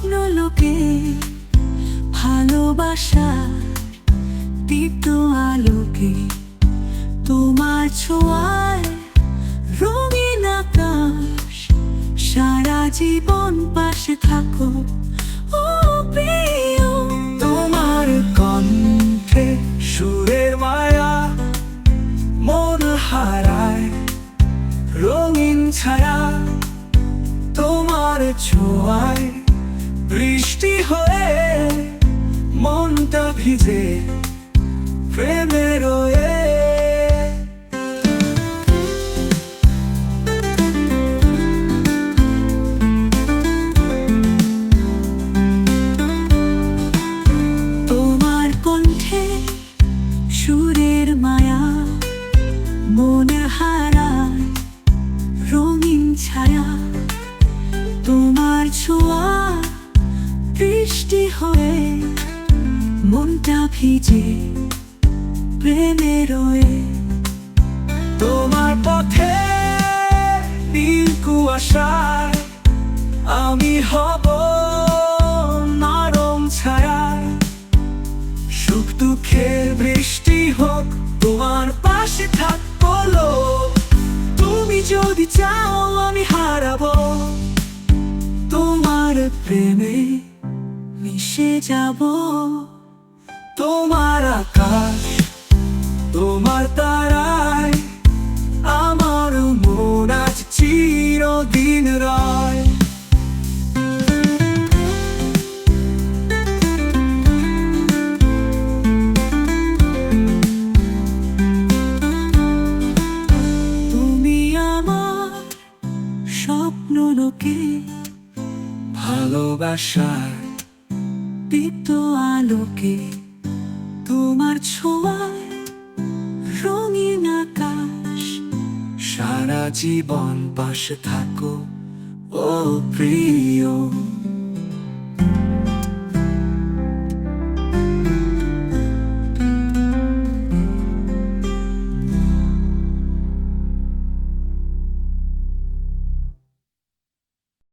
স্বপ্ন লোকে ভালোবাসা দীপ্ত আলোকে তোমার ছোঁয়ায় রঙিন আকাশ, সারা জীবন পাশে থাকো। ও প্রিয়, তোমার কণ্ঠে সুরের মায়া মন হারায়, রঙিন ছায়া তোমার ছোঁয়ায় বৃষ্টি হয়ে মনটা ভিজে প্রেমে রয়ে। তোমার কণ্ঠে সুরের মায়া মনে হারায় রঙিন ছায়া। মনটা ভিজে প্রেমে তোমার পথে নীল কুয়াশায় আমি হব নরম ছায়ায়। সুখ দুঃখের বৃষ্টি হোক, তোমার পাশে থাকব। তুমি যদি চাও, আমি হারাবো। তোমার প্রেমে মিশে যাব। তোমার আকাশ তোমার তারায় আমার মন আজ চিরদিন রয়। স্বপ্ন লোকে ভালোবাসার দীপ্ত আলোকে তোমার ছোঁয়ায় রঙিন আকাশ সারা জীবন পাশে থাকো ও প্রিয়।